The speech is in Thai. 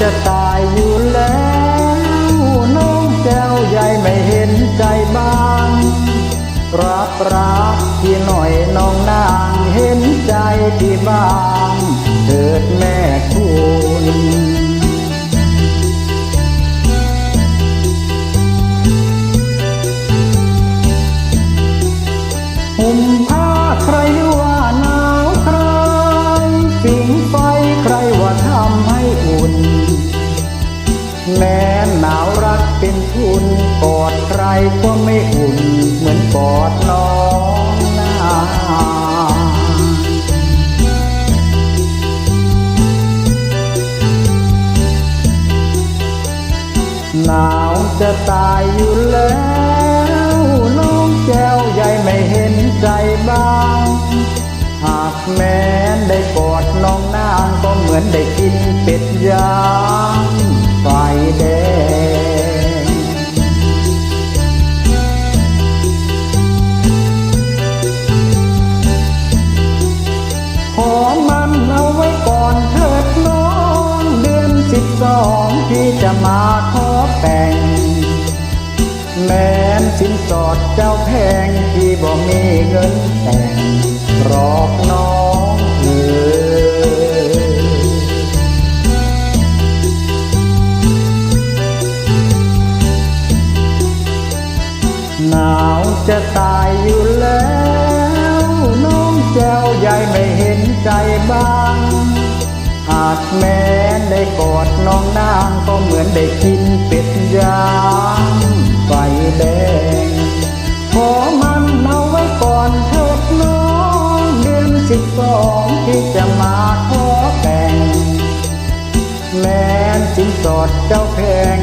จะตายอยู่แล้วน้องแก้วใหญ่ไม่เห็นใจบ้างรักรักที่หน่อยน้องนางเห็นใจที่บ้างเถิดแม่คุณห่มผ้าใครว่าหนาวใครสิง แม้หนาวรักเป็นทุนกอดใครก็ไม่อุ่นเหมือนกอดน้องนาหนาวจะตายอยู่แล้วน้องแก้วใหญ่ไม่เห็นใจบ้าง หากแม้นได้กอดน้องนางก็เหมือนได้กินเป็ดยาง สองที่จะมาขอแต่ง แม้นสินสอดเจ้าแพงที่บ่มีเงินแต่งรอกน้องเอ๋ยหนาวจะตาากแม้นได้กอดน้องนางก็เหมือนได้กินเป็ดย่างไฟแดงขอมันเอาไว้ก่อนเถิดน้องเดือนสิบสองที่จะมาขอแต่ง แม้นสินสอดเจ้าแพง